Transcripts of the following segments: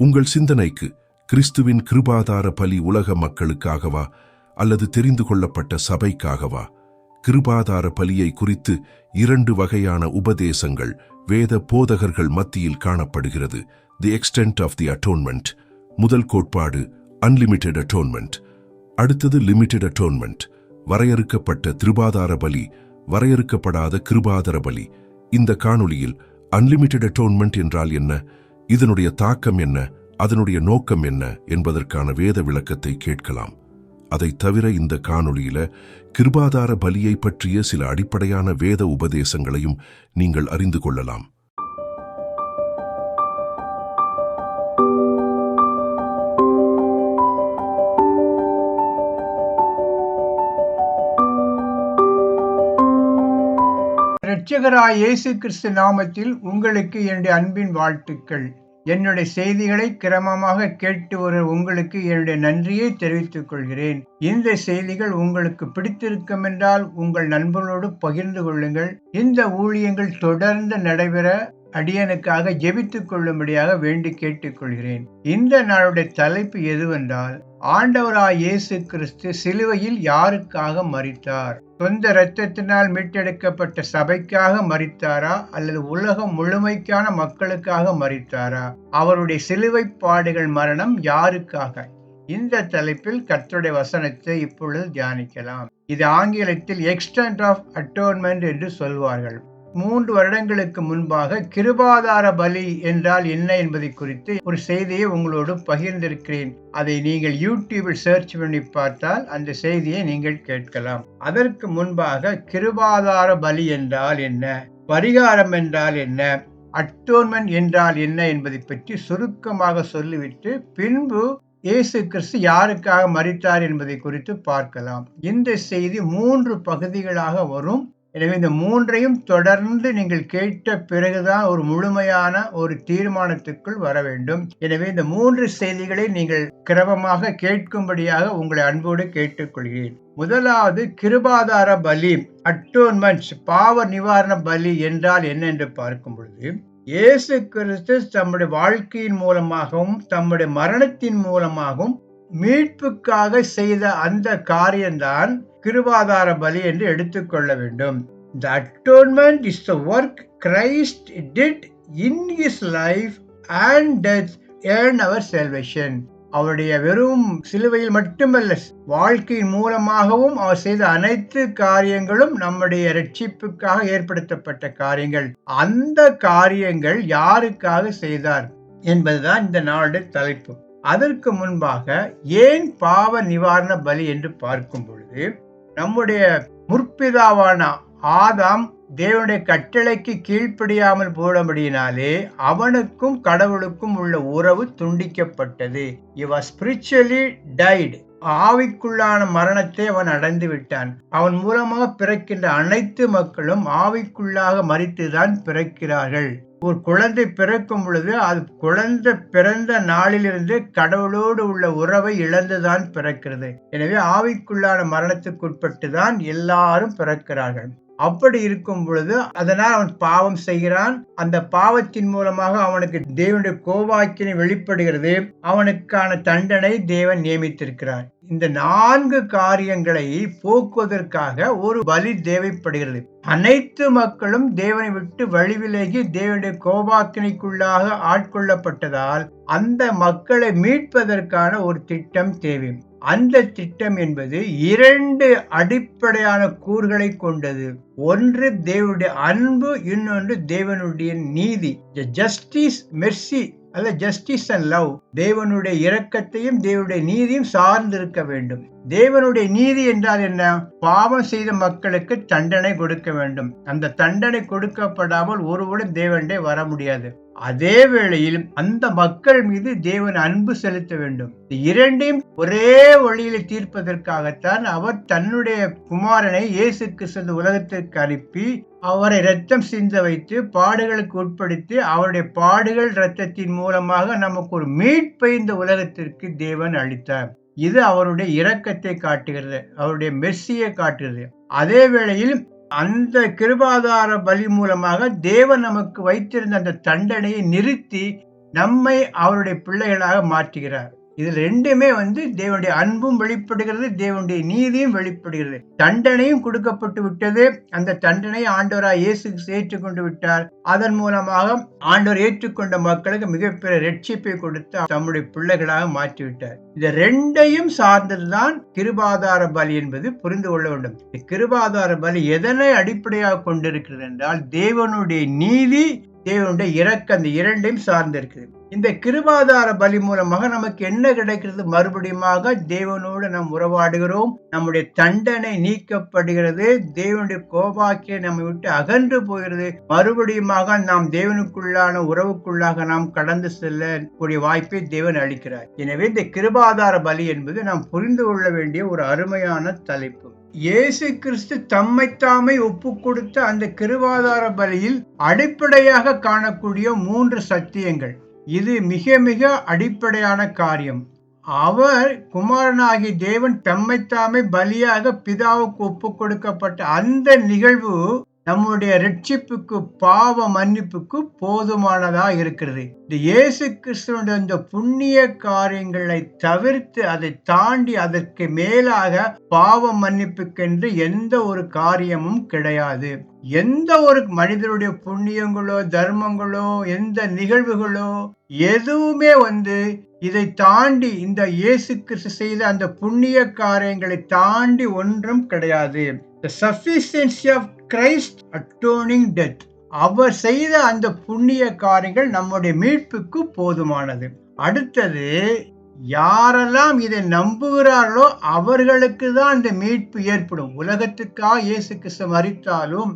உங்கள் சிந்தனைக்கு கிறிஸ்துவின் கிருபாதார பலி உலக மக்களுக்காகவா அல்லது தெரிந்து கொள்ளப்பட்ட சபைக்காகவா? கிருபாதார பலியை குறித்து இரண்டு வகையான உபதேசங்கள் வேத போதகர்கள் மத்தியில் காணப்படுகிறது. The extent of the atonement முதல் கோட்பாடு அன்லிமிட்டெட் அட்டோன்மெண்ட் அடுத்தது லிமிட்டெட் அட்டோன்மெண்ட் வரையறுக்கப்பட்ட திருபாதார பலி வரையறுக்கப்படாத கிருபாதார பலி. இந்த காணொளியில் அன்லிமிட்டெட் அட்டோன்மெண்ட் என்றால் என்ன? இதனுடைய தாக்கம் என்ன? அதனுடைய நோக்கம் என்ன? என்பதற்கான வேத விளக்கத்தை கேட்கலாம். அதைத் தவிர இந்த காணொளியில கிருபாதார பலியை பற்றிய சில அடிப்படையான வேத உபதேசங்களையும் நீங்கள் அறிந்து கொள்ளலாம். இரட்சகராய் இயேசு கிறிஸ்து நாமத்தில் உங்களுக்கு என்னுடைய அன்பின் வாழ்த்துக்கள். என்னுடைய செய்திகளை கிரமமாக கேட்டு வர உங்களுக்கு என்னுடைய நன்றியை தெரிவித்துக் கொள்கிறேன். இந்த செய்திகள் உங்களுக்கு பிடித்திருக்கும் என்றால் உங்கள் நண்பர்களோடு பகிர்ந்து கொள்ளுங்கள். இந்த ஊழியங்கள் தொடர்ந்து நடைபெற அடியனுக்காக ஜெபித்துக் கொள்ளும்படியாக வேண்டி கேட்டுக்கொள்கிறேன் இந்த நாளுடைய தலைப்பு எதுவென்றால் ஆண்டவராய் இயேசு கிறிஸ்து சிலுவையில் யாருக்காக மறித்தார் சொந்த இரத்தத்தினால் மீட்டெடுக்கப்பட்ட சபைக்காக மறித்தாரா அல்லது உலகம் முழுமைக்கான மக்களுக்காக மறித்தாரா அவருடைய சிலுவை பாடுகள் மரணம் யாருக்காக? இந்த தலைப்பில் கர்த்தருடைய வசனத்தை இப்பொழுது தியானிக்கலாம். இது ஆங்கிலத்தில் எக்ஸ்டென்ட் ஆஃப் அட்டோன்மெண்ட் என்று சொல்வார்கள். மூன்று வருடங்களுக்கு முன்பாக கிருபாதார பலி என்றால் என்ன என்பதை குறித்து ஒரு செய்தியை உங்களோடு பகிர்ந்திருக்கிறேன். அதை நீங்கள் யூடியூபில் சர்ச் பண்ணி பார்த்தால் அந்த செய்தியை நீங்கள் கேட்கலாம். அதற்கு முன்பாக கிருபாதார பலி என்றால் என்ன? பரிகாரம் என்றால் என்ன? அட்டோன்மெண்ட் என்றால் என்ன என்பதை பற்றி சுருக்கமாக சொல்லிவிட்டு பின்பு இயேசு கிறிஸ்து யாருக்காக மறித்தார் என்பதை குறித்து பார்க்கலாம். இந்த செய்தி மூன்று பகுதிகளாக வரும். எனவே இந்த மூன்றையும் தொடர்ந்து நீங்கள் கேட்ட பிறகுதான் ஒரு முழுமையான ஒரு தீர்மானத்துக்குள் வர வேண்டும். எனவே இந்த மூன்று செய்திகளை நீங்கள் கிரமமாக கேட்கும்படியாக உங்களை அன்போடு கேட்டுக்கொள்கிறேன். முதலாவது கிருபாதார பலி அட்டோன்மெண்ட் பாவ நிவாரண பலி என்றால் என்ன என்று பார்க்கும் பொழுது இயேசு கிறிஸ்து தம்முடைய வாழ்க்கையின் மூலமாகவும் தம்முடைய மரணத்தின் மூலமாகவும் மீட்புக்காக செய்த அந்த காரியம்தான் கிருபாதார பலி என்று எடுத்துக்கொள்ள வேண்டும். The atonement is the work Christ did in his life and death earn our salvation அவருடைய வெறும் சிலுவையில் மட்டுமல்ல வாழ்க்கையின் மூலமாகவும் அவர் செய்த அனைத்து காரியங்களும் நம்முடைய ரட்சிப்புக்காக ஏற்படுத்தப்பட்ட காரியங்கள். அந்த காரியங்கள் யாருக்காக செய்தார் என்பதுதான் இந்த நாடு தலைப்பு. அதற்கு முன்பாக ஏன் பாவ நிவாரண பலி என்று பார்க்கும் பொழுது நம்முடைய முற்பிதாவான ஆதாம் தேவனுடைய கட்டளைக்கு கீழ்ப்படியாமல் போடபடியினாலே அவனுக்கும் கடவுளுக்கும் உள்ள உறவு துண்டிக்கப்பட்டது. இவ ஸ்பிரிச்சுவலி டைடு ஆவிக்குள்ளான மரணத்தை அவன் அடைந்து விட்டான். அவன் மூலமாக பிறக்கின்ற அனைத்து மக்களும் ஆவிக்குள்ளாக மறித்துதான் பிறக்கிறார்கள். ஒரு குழந்தை பிறக்கும் பொழுது அது குழந்தை பிறந்த நாளிலிருந்து கடவுளோடு உள்ள உறவை இழந்துதான் பிறக்கிறது. எனவே ஆவிக்குள்ளான மரணத்துக்குட்பட்டு தான் எல்லாரும் பிறக்கிறார்கள். அப்படி இருக்கும் பொழுது அதனால் அவன் பாவம் செய்கிறான். அந்த பாவத்தின் மூலமாக அவனுக்கு தேவனுடைய கோவாக்கினை வெளிப்படுகிறது. அவனுக்கான தண்டனை தேவன் நியமித்திருக்கிறார். இந்த நான்கு காரியங்களை போக்குவதற்காக ஒரு பலி தேவைப்படுகிறது. அனைத்து மக்களும் தேவனை விட்டு வழி விலகி தேவனுடைய கோபாக்கினைக்குள்ளாக ஆட்கொள்ளப்பட்டதால் அந்த மக்களை மீட்பதற்கான ஒரு திட்டம் தேவை. அந்த திட்டம் என்பது இரண்டு அடிப்படையான கூறுகளை கொண்டது. ஒன்று தேவனுடைய அன்பு இன்னொன்று தேவனுடைய நீதி. ஜஸ்டிஸ் மெர்சி அல்ல ஜஸ்டிஸ் அண்ட் லவ் தேவனுடைய இரக்கத்தையும் தேவனுடைய நீதியும் சார்ந்திருக்க வேண்டும். தேவனுடைய நீதி என்றால் என்ன? பாவம் செய்த மக்களுக்கு தண்டனை கொடுக்க வேண்டும். அந்த தண்டனை கொடுக்கப்படாமல் ஒருவரும் தேவனுடைய வர முடியாது. அதே வேளையில் அந்த மக்கள் மீது தேவன் அன்பு செலுத்த வேண்டும். இரண்டையும் ஒரே வழியில தீர்ப்பதற்காகத்தான் அவர் தன்னுடைய குமாரனை இயேசு கிறிஸ்து உலகத்திற்கு அனுப்பி அவரை ரத்தம் சிந்த வைத்து பாடுகளுக்கு உட்படுத்தி அவருடைய பாடுகள் ரத்தத்தின் மூலமாக நமக்கு ஒரு மீட்பை இந்த உலகத்திற்கு தேவன் அளித்தார். இது அவருடைய இரக்கத்தை காட்டுகிறது அவருடைய மெர்சியை காட்டுகிறது. அதே வேளையில் அந்த கிருபாதார பலி மூலமாக தேவன் நமக்கு வைத்திருந்த அந்த தண்டனையை நிறுத்தி நம்மை அவருடைய பிள்ளைகளாக மாற்றுகிறார். இது ரெண்டுமே வந்து தேவனுடைய அன்பும் வெளிப்படுகிறது தேவனுடைய நீதியும் வெளிப்படுகிறது. தண்டனையும் கொடுக்கப்பட்டு விட்டது. அந்த தண்டனை ஆண்டோரா இயேசு ஏற்றுக்கொண்டு விட்டார். அதன் மூலமாக ஆண்டவர் ஏற்றுக்கொண்ட மக்களுக்கு மிகப்பெரிய ரட்சிப்பை கொடுத்து தம்முடைய பிள்ளைகளாக மாற்றிவிட்டார். இந்த ரெண்டையும் சார்ந்ததுதான் கிருபாதார பலி என்பது புரிந்து கொள்ள வேண்டும். கிருபாதார பலி எதனை அடிப்படையாக கொண்டிருக்கிறது என்றால் தேவனுடைய நீதி தேவனுடைய இறக்க அந்த இரண்டையும் சார்ந்திருக்கிறது. இந்த கிருபாதார பலி மூலமாக நமக்கு என்ன கிடைக்கிறது? மறுபடியுமாக தேவனோடு நாம் உறவாடுகிறோம். நம்முடைய தண்டனை நீக்கப்படுகிறது. தேவனுடைய கோபாக்கிய நம்மை விட்டு அகன்று போகிறது. மறுபடியுமாக நாம் தேவனுக்குள்ளான உறவுக்குள்ளாக நாம் கடந்து செல்ல கூடிய வாய்ப்பை தேவன் அளிக்கிறார். எனவே இந்த கிருபாதார பலி என்பது நாம் புரிந்து கொள்ள வேண்டிய ஒரு அருமையான தலைப்பு. இயேசு கிறிஸ்து தம்மைத்தாமை ஒப்பு கொடுத்த அந்த கிருவாதார பலியில் அடிப்படையாக காணக்கூடிய மூன்று சத்தியங்கள். இது மிக மிக அடிப்படையான காரியம். அவர் குமாரனாகி தேவன் தம்மைத்தாமே பலியாக பிதாவுக்கு ஒப்பு கொடுக்கப்பட்ட அந்த நிகழ்வு நம்முடைய ரட்சிப்புக்கு பாவ மன்னிப்புக்கு போதுமானதா இருக்கிறது. இந்த இயேசு கிறிஸ்துவனுடைய இந்த புண்ணிய காரியங்களை தவிர்த்து அதை தாண்டி அதற்கு மேலாக பாவ மன்னிப்புக்கென்று எந்த ஒரு காரியமும் கிடையாது. எந்த ஒரு மனிதனுடைய புண்ணியங்களோ தர்மங்களோ எந்த நிகழ்வுகளோ எதுவுமே வந்து இதை தாண்டி இந்த இயேசு கிறிஸ்து செய்த அந்த புண்ணிய காரியங்களை தாண்டி ஒன்றும் கிடையாது. The sufficiency of Christ atoning death அவர் செய்த அந்த புண்ணிய காரியங்கள் நம்முடைய மீட்புக்கு போதுமானது. அடுத்தது யாரெல்லாம் இதை நம்புகிறார்களோ அவர்களுக்கு தான் இந்த மீட்பு ஏற்படும். உலகத்துக்காக இயேசு கிறிஸ்து மறித்தாலும்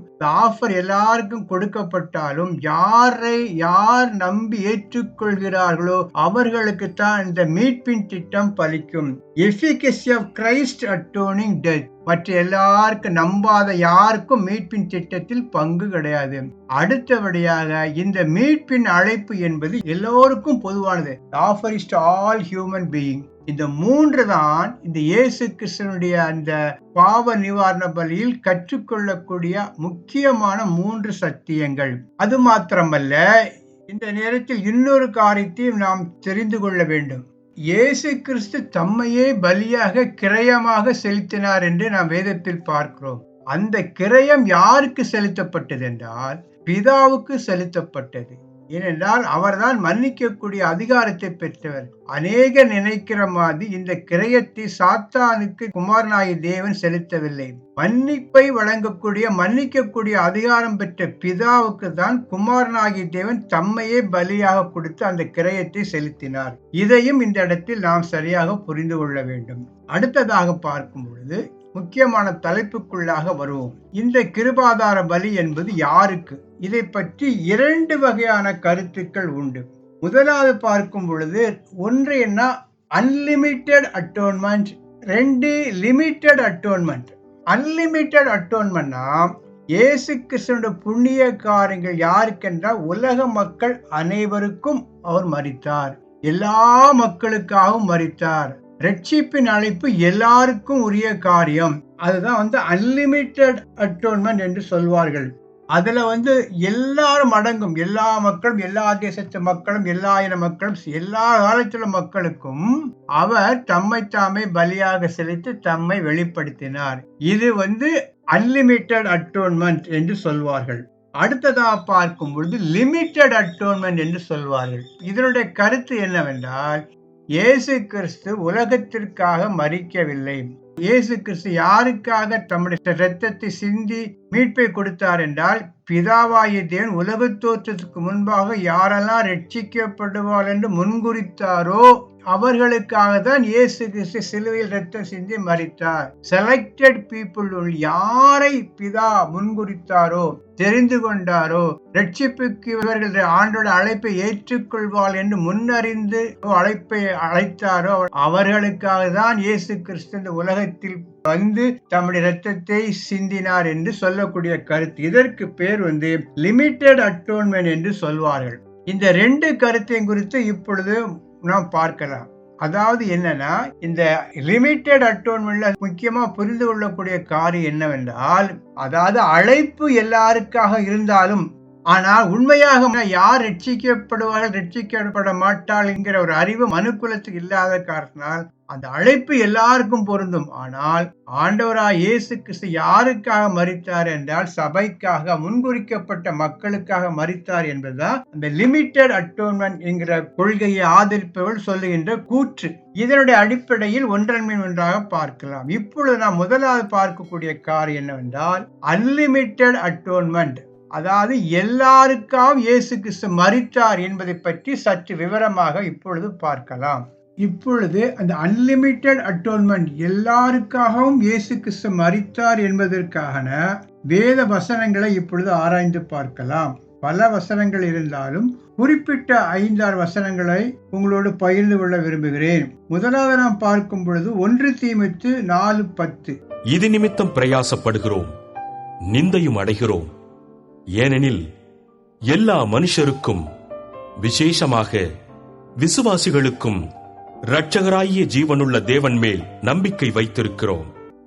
ஆஃபர் எல்லாருக்கும் கொடுக்கப்பட்டாலும் யாரை யார் நம்பி ஏற்றுக்கொள்கிறார்களோ அவர்களுக்கு தான் இந்த மீட்பின் திட்டம் பலிக்கும். Efficacy of Christ atoning death மற்ற எல்லாருக்கும் நம்பாத யாருக்கும் மீட்பின் திட்டத்தில் பங்கு கிடையாது. அடுத்தபடியாக இந்த மீட்பின் அழைப்பு என்பது எல்லோருக்கும் பொதுவானது. Offer is all human being இந்த மூன்று தான் இந்த இயேசு கிருஷ்ணனுடைய அந்த பாவ நிவாரண பலியில் கற்றுக்கொள்ளக்கூடிய முக்கியமான மூன்று சத்தியங்கள். அது மாத்திரமல்ல இந்த நேரத்தில் இன்னொரு காரியத்தையும் நாம் தெரிந்து கொள்ள வேண்டும். இயேசு கிறிஸ்து தம்மையே பலியாக கிரயமாக செலுத்தினார் என்று நாம் வேதத்தில் பார்க்கிறோம். அந்த கிரயம் யாருக்கு செலுத்தப்பட்டது என்றால் பிதாவுக்கு செலுத்தப்பட்டது. ஏனென்றால் அவர்தான் மன்னிக்கக்கூடிய அதிகாரத்தை பெற்றவர். அநேக நினைக்கிற மாதிரி இந்த கிரயத்தை சாத்தானுக்கு குமாரனாகி தேவன் செலுத்தவில்லை. மன்னிப்பை வழங்கக்கூடிய மன்னிக்கக்கூடிய அதிகாரம் பெற்ற பிதாவுக்கு தான் குமாரனாகி தேவன் தம்மையே பலியாக கொடுத்து அந்த கிரயத்தை செலுத்தினார். இதையும் இந்த இடத்தில் நாம் சரியாக புரிந்து கொள்ள வேண்டும். அடுத்ததாக பார்க்கும் பொழுது முக்கியமான தலைப்புக்குள்ளாக வருவோம். இந்த கிருபாதார பலி என்பது யாருக்கு? இதை பற்றி இரண்டு வகையான கருத்துக்கள் உண்டு. முதலாவது பார்க்கும் பொழுது ஒன்று என்ன? அன்லிமிட்டெட் அட்டோன்மெண்ட் ரெண்டு லிமிட்டெட் அட்டோன்மெண்ட் அன்லிமிட்டெட் அட்டோன்மெண்ட்னா இயேசு கிருஷ்ணனுடைய புண்ணிய காரியங்கள் யாருக்கென்றால் உலக மக்கள் அனைவருக்கும் அவர் மறித்தார் எல்லா மக்களுக்காகவும் மறித்தார் ரட்சிப்பின் அழைப்பு எல்லாருக்கும் உரிய காரியம். அதுதான் வந்து அன்லிமிட்டெட் அட்டோன்மெண்ட் என்று சொல்வார்கள். அதில் வந்து எல்லாரும் அடங்கும். எல்லா மக்களும் எல்லா தேசத்து மக்களும் எல்லா இன மக்களும் எல்லா காலத்துல மக்களுக்கும் அவர் தம்மை தாமே பலியாக செலுத்தி தம்மை வெளிப்படுத்தினார். இது வந்து அன்லிமிட்டெட் அட்டோன்மெண்ட் என்று சொல்வார்கள். அடுத்ததாக பார்க்கும் பொழுது லிமிட்டெட் அட்டோன்மெண்ட் என்று சொல்வார்கள். இதனுடைய கருத்து என்னவென்றால் இயேசு கிறிஸ்து உலகத்திற்காக மறிக்கவில்லை இயேசு கிறிஸ்து யாருக்காக தம்முடைய இரத்தத்தை சிந்தி மீட்பை கொடுத்தார் என்றால் பிதாவாகிய தேவன் உலக தோற்றத்துக்கு முன்பாக யாரெல்லாம் ரட்சிக்கப்படுவார் என்று முன்குறித்தாரோ அவர்களுக்காக தான் இயேசு கிறிஸ்து சிலுவையில் ரத்தம் சிந்தி மறித்தார் செலக்டட் பீப்புள் யாரை பிதா முன்குறித்தாரோ தெரிந்து கொண்டாரோ ரட்சிப்புக்கு இவர்கள் ஆண்டோட அழைப்பை ஏற்றுக்கொள்வாள் என்று முன்னறிந்து அழைப்பை அழைத்தாரோ அவர்களுக்காக தான் இயேசு கிறிஸ்து இந்த உலகத்தில் வந்து தம்முடைய ரத்தத்தை சிந்தினார் என்று சொல்லக்கூடிய கருத்து. இதற்கு பேர் வந்து லிமிட்டெட் அட்டோன்மெண்ட் என்று சொல்வார்கள். இந்த ரெண்டு கருத்தையும் குறித்து இப்பொழுது நாம் பார்க்கலாம். அதாவது என்னன்னா இந்த லிமிட்டெட் அட்டோன்மெண்ட்ல முக்கியமா புரிந்து கொள்ளக்கூடிய காரியம் என்னவென்றால் அதாவது அழைப்பு எல்லாருக்காக இருந்தாலும் ஆனால் உண்மையாக யார் ரட்சிக்கப்படுவார்கள் ரட்சிக்கப்பட மாட்டாள் என்கிற ஒரு அறிவு மனுக்குலத்துக்கு இல்லாத காரணத்தினால் அந்த அழைப்பு எல்லாருக்கும் பொருந்தும். ஆனால் ஆண்டவராய் இயேசு கிறிஸ்து யாருக்காக மறித்தார் என்றால் சபைக்காக முன்குறிக்கப்பட்ட மக்களுக்காக மறித்தார் என்பதுதான் அந்த லிமிட்டெட் அட்டோன்மெண்ட் என்கிற கொள்கையை ஆதரிப்பவர்கள் சொல்லுகின்ற கூற்று. இதனுடைய அடிப்படையில் ஒன்றன் மீன் ஒன்றாக பார்க்கலாம். இப்பொழுது நாம் முதலாவது பார்க்கக்கூடிய காரியம் என்னவென்றால் அன்லிமிட்டெட் அட்டோன்மெண்ட் அதாவது எல்லாருக்காகவும் இயேசு கிறிஸ்து மறித்தார் என்பதை பற்றி சற்று விவரமாக இப்பொழுது பார்க்கலாம். இப்பொழுது அந்த அன்லிமிட்டெட் அட்டோன்மெண்ட் எல்லாருக்காகவும் இயேசு கிறிஸ்து மறித்தார் என்பதற்கான வேத வசனங்களை இப்பொழுது ஆராய்ந்து பார்க்கலாம். பல வசனங்கள் இருந்தாலும் குறிப்பிட்ட ஐந்தாறு வசனங்களை உங்களோடு பகிர்ந்து கொள்ள விரும்புகிறேன். முதலாவது நாம் பார்க்கும் பொழுது ஒன்று தீமித்து நாலு பத்து. இது நிமித்தம் பிரயாசப்படுகிறோம் நிந்தையும் அடைகிறோம். ஏனெனில் எல்லா மனுஷருக்கும் விசேஷமாக விசுவாசிகளுக்கும் இரட்சகராகிய ஜீவனுள்ள தேவன் மேல் நம்பிக்கை வைத்திருக்கிறோம்.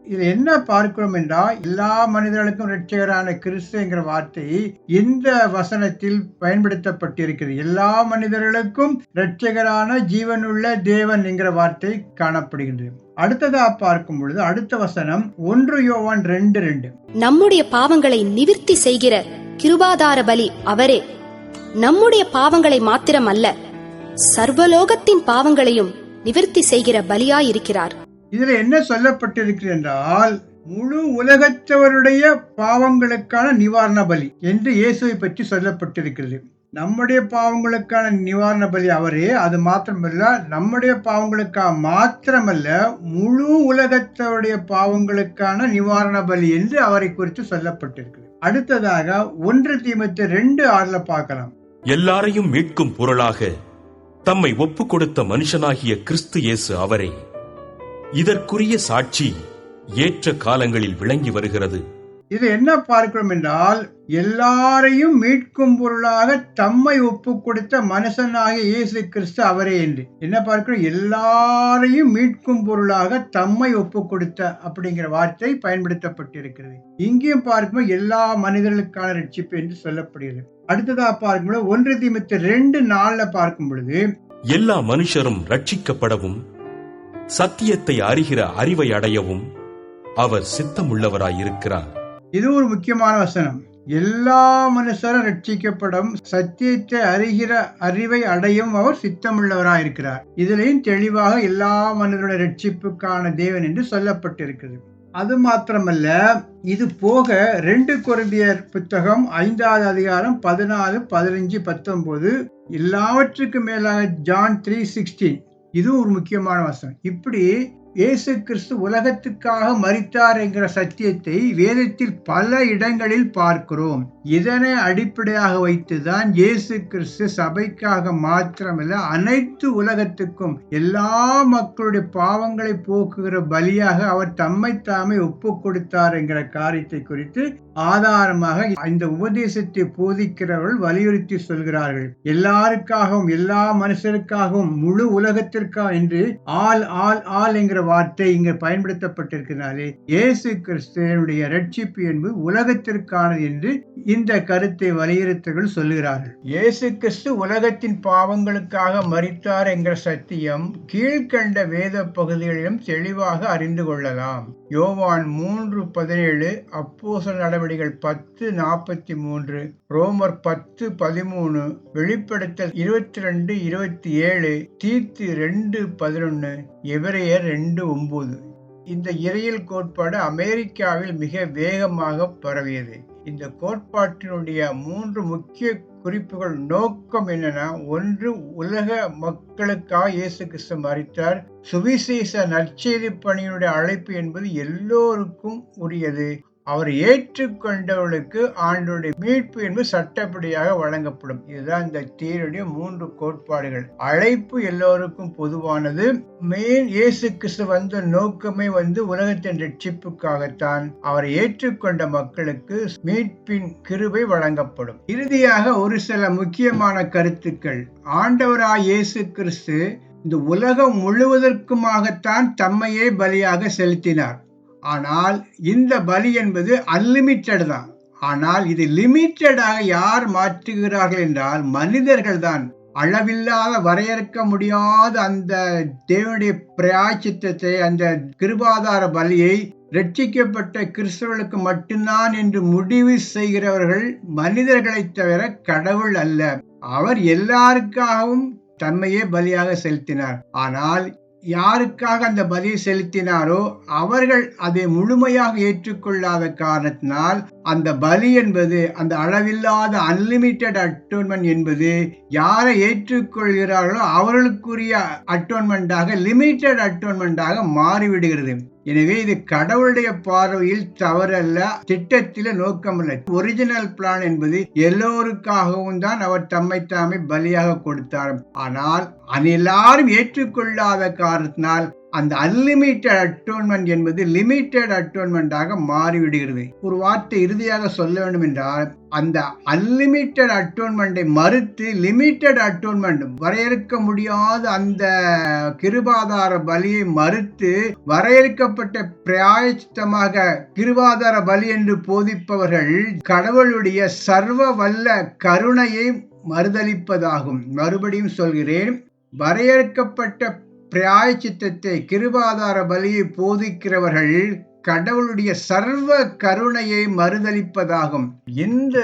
இதுல என்ன பார்க்கிறோம் என்றால் எல்லா மனிதர்களுக்கும் ரட்சகரான கிறிஸ்துங்கிற வார்த்தை இந்த வசனத்தில் பயன்படுத்தப்பட்டிருக்கிறது. எல்லா மனிதர்களுக்கும் ரட்சகரான ஜீவனுள்ள தேவன் என்கிற வார்த்தை காணப்படுகின்றது. அடுத்ததா பார்க்கும் பொழுது அடுத்த வசனம் ஒன்று யோவான் ரெண்டு ரெண்டு. நம்முடைய பாவங்களை நிவிர்த்தி செய்கிற கிருபாதார பலி அவரே. நம்முடைய பாவங்களை மாத்திரம் அல்ல சர்வலோகத்தின் பாவங்களையும் நிவர்த்தி செய்கிற பலியாயிருக்கிறார். இதுல என்ன சொல்லப்பட்டிருக்கிறது என்றால் முழு உலகத்தவருடைய பாவங்களுக்கான நிவாரண பலி என்று இயேசுவை பற்றி சொல்லப்பட்டிருக்கிறது. நம்முடைய பாவங்களுக்கான நிவாரண பலி அவரே அது மாத்திரமல்ல நம்முடைய பாவங்களுக்காக மாத்திரமல்ல முழு உலகத்தவருடைய பாவங்களுக்கான நிவாரண பலி என்று அவரை குறித்து சொல்லப்பட்டிருக்கிறது. அடுத்ததாக ஒன்று தீமத்து ரெண்டு ஆறுல பார்க்கலாம். எல்லாரையும் மீட்கும் பொருளாக தம்மை ஒப்பு கொடுத்த மனுஷனாகிய கிறிஸ்து இயேசு அவரே. இதற்குரிய சாட்சி ஏற்ற காலங்களில் விளங்கி வருகிறது. இது என்ன பார்க்கிறோம் என்றால் எல்லாரையும் மீட்கும் பொருளாக தம்மை ஒப்பு கொடுத்த மனுஷனாகிய இயேசு கிறிஸ்து அவரே என்று. என்ன பார்க்கிறோம்? எல்லாரையும் மீட்கும் பொருளாக தம்மை ஒப்பு கொடுத்த அப்படிங்கிற வார்த்தை பயன்படுத்தப்பட்டிருக்கிறது. இங்கேயும் பார்க்கும்போது எல்லா மனிதர்களுக்கான ரட்சிப்பு என்று சொல்லப்படுகிறது. அடுத்ததா பார்க்கும்போது ஒன்று தீமத்து ரெண்டு நாள்ல பார்க்கும் பொழுது எல்லா மனுஷரும் ரட்சிக்கப்படவும் சத்தியத்தை அறிகிற அறிவை அடையவும் அவர் சித்தமுள்ளவராயிருக்கிறார். இது ஒரு முக்கியமான வசனம். எல்லா மனுஷரும் ரட்சிக்கப்படும் சத்தியத்தை அறிகிற அறிவை அடையும் அவர் சித்தமுள்ளவராக இருக்கிறார் இதிலையும் தெளிவாக எல்லா மனிதருடைய ரட்சிப்புக்கான தேவன் என்று சொல்லப்பட்டிருக்கிறது. அது மாத்திரமல்ல இது போக ரெண்டு குரம்பியர் புத்தகம் ஐந்தாவது அதிகாரம் பதினாலு பதினஞ்சு பத்தொன்பது எல்லாவற்றுக்கும் மேலாக ஜான் த்ரீ சிக்ஸ்டீன். இதுவும் ஒரு முக்கியமான வசனம். இப்படி இயேசு கிறிஸ்து உலகத்துக்காக மறித்தார் என்கிற சத்தியத்தை வேதத்தில் பல இடங்களில் பார்க்கிறோம். இதனை அடிப்படையாக வைத்துதான் இயேசு கிறிஸ்து சபைக்காக மாத்திரமல்ல அனைத்து உலகத்துக்கும் எல்லா மக்களுடைய பாவங்களை போக்குகிற பலியாக அவர் தம்மை தாமே ஒப்பு கொடுத்தார் என்கிற காரியத்தை குறித்து ஆதாரமாக இந்த உபதேசத்தை போதிக்கிறவர்கள் வலியுறுத்தி சொல்கிறார்கள். எல்லாருக்காகவும் எல்லா மனுஷருக்காகவும் முழு உலகத்திற்கா என்று ஆல் ஆல் ஆல் என்கிற வார்த்தை இங்கு பயன்படுத்தப்பட்டிருக்கிறாரே இயேசு கிறிஸ்துவனுடைய ரட்சிப்பு என்பது உலகத்திற்கானது என்று இந்த கருத்தை வலியுறுத்தர்கள் சொல்லுகிறார்கள் இயேசு கிறிஸ்து உலகத்தின் பாவங்களுக்காக மறித்தார் என்கிற சத்தியம் கீழ்கண்ட வேத பகுதிகளிலும் தெளிவாக அறிந்து கொள்ளலாம். யோவான் மூன்று பதினேழு அப்போச நடவடிக்கைகள் பத்து நாற்பத்தி மூன்று ரோமர் பத்து பதிமூணு வெளிப்படுத்தல் இருபத்தி ரெண்டு இருபத்தி ஏழு தீர்த்து ரெண்டு பதினொன்று எவரையர் ரெண்டு ஒம்பது. இந்த இறையியல் கோட்பாடு அமெரிக்காவில் மிக வேகமாக பரவியது. இந்த கோட்பாட்டினுடைய மூன்று முக்கிய குறிப்புகள் நோக்கம் என்னன்னா ஒன்று உலக மக்களுக்காக இயேசு கிறிஸ்து மறித்தார் சுவிசேஷ நற்செய்தி பணியினுடைய அழைப்பு என்பது எல்லோருக்கும் உரியது. அவர் ஏற்றுக்கொண்டவர்களுக்கு ஆண்டுடைய மீட்பு என்பது சட்டப்படியாக வழங்கப்படும். இதுதான் இந்த தீருடைய மூன்று கோட்பாடுகள். அழைப்பு எல்லோருக்கும் பொதுவானது. மெயின் இயேசு கிறிஸ்து வந்த நோக்கமே வந்து உலகத்தின் ரட்சிப்புக்காகத்தான் அவரை ஏற்றுக்கொண்ட மக்களுக்கு மீட்பின் கிருபை வழங்கப்படும். இறுதியாக ஒரு சில முக்கியமான கருத்துக்கள். ஆண்டவராய் இயேசு கிறிஸ்து இந்த உலகம் முழுவதற்குமாகத்தான் தம்மையே பலியாக செலுத்தினார். ஆனால் இந்த பலி என்பது அன்லிமிட்டட் தான். ஆனால் இது லிமிட்டடாக யார் மாற்றுகிறார்கள் என்றால் மனிதர்கள் தான். அளவில்லாத வரையறுக்க முடியாத அந்த தேவனுடைய பிராய்ச்சித்தத்தை அந்த கிருபாதார பலியை ரட்சிக்கப்பட்ட கிறிஸ்தவர்களுக்கு மட்டும்தான் என்று முடிவு செய்கிறவர்கள் மனிதர்களைத் தவிர கடவுள் அல்ல. அவர் எல்லாருக்காகவும் தன்மையே பலியாக செலுத்தினார். ஆனால் யாருக்காக அந்த பலியை செலுத்தினாரோ அவர்கள் அதை முழுமையாக ஏற்றுக்கொள்ளாத காரணத்தினால் அந்த பலி என்பது அந்த அளவில்லாத அன்லிமிட்டெட் அட்டோன்மெண்ட் என்பது யாரை ஏற்றுக்கொள்கிறார்களோ அவர்களுக்குரிய அட்டோன்மெண்ட்டாக லிமிட்டெட் அட்டோன்மெண்ட்டாக மாறிவிடுகிறது. எனவே இது கடவுளுடைய பார்வையில் தவறல்ல திட்டத்தில நோக்கமல்ல. ஒரிஜினல் பிளான் என்பது எல்லோருக்காகவும் தான் அவர் தம்மை தாமே பலியாக கொடுத்தார் ஆனால் அது எல்லாரும் ஏற்றுக்கொள்ளாத காரணத்தினால் அந்த அன்லிமிட்டட் அட்டோன்மெண்ட் என்பது லிமிட்டட் அட்டோன்மெண்டாக மாறிவிடுகிறது. ஒரு வார்த்தை இறுதியாக சொல்ல வேண்டும் என்றால் அந்த அன்லிமிட்டட் அட்டோன்மெண்டை மறுத்து லிமிட்டட் அட்டோன்மெண்ட் வரையறுக்க முடியாத அந்த கிருபாதார பலியை மறுத்து வரையறுக்கப்பட்ட பிராயச்சித்தமாக கிருபாதார பலி என்று போதிப்பவர்கள் கடவுளுடைய சர்வ வல்ல கருணையை மறுதளிப்பதாகும். மறுபடியும் சொல்கிறேன் வரையறுக்கப்பட்ட பிராயச்சித்தத்தை கிருபாதார பலியை போதிக்கிறவர்கள் கடவுளுடைய சர்வ கருணையை மறுதளிப்பதாகும். இந்த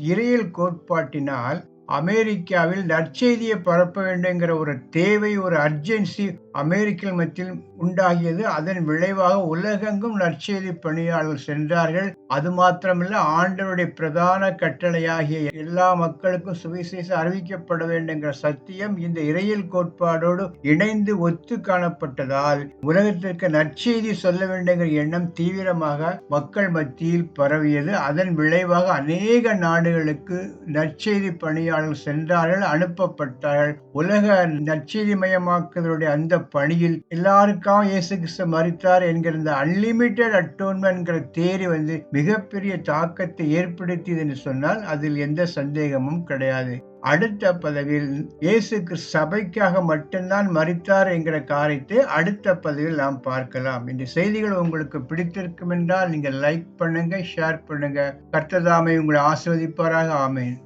இறையல் கோட்பாட்டினால் அமெரிக்காவில் நற்செய்தியை பரப்ப வேண்டுங்கிற ஒரு தேவை ஒரு அர்ஜென்சி அமெரிக்க மத்தியில் உண்டாகியது அதன் விளைவாக உலகெங்கும் நற்செய்தி பணியாளர்கள் சென்றார்கள். அது மாத்திரமல்ல ஆண்டவருடைய பிரதான கட்டளையாகிய எல்லா மக்களுக்கும் சுவிசேஷம் அறிவிக்கப்பட வேண்டுங்கிற சத்தியம் இந்த இறையல் கோட்பாடோடு இணைந்து ஒத்து காணப்பட்டதால் உலகத்திற்கு நற்செய்தி சொல்ல வேண்டுங்கிற எண்ணம் தீவிரமாக மக்கள் மத்தியில் பரவியது. அதன் விளைவாக அநேக நாடுகளுக்கு நற்செய்தி பணியாளர்கள் சென்றார்கள் அனுப்பப்பட்டார்கள். உலக நற்செய்தி மயமாக்குதலுடைய அந்த பணியில் எல்லாருக்காகவும் இயேசு கிறிஸ்து மறித்தார் என்கிற இந்த அன்லிமிட்டெட் அட்டோன்மெண்ட்ங்கிற தேரி வந்து மிகப்பெரிய தாக்கத்தை ஏற்படுத்தியது என்று சொன்னால் அதில் எந்த சந்தேகமும் கிடையாது. அடுத்த பதவியில் இயேசு கிறிஸ்து சபைக்காக மட்டும்தான் மறித்தார் என்கிற காரியத்தை அடுத்த பதவியில் நாம் பார்க்கலாம். இந்த செய்திகள் உங்களுக்கு பிடித்திருக்கும் என்றால் நீங்கள் லைக் பண்ணுங்க ஷேர் பண்ணுங்க. கர்த்ததாமை உங்களை ஆஸ்வதிப்பாராக ஆமேன்.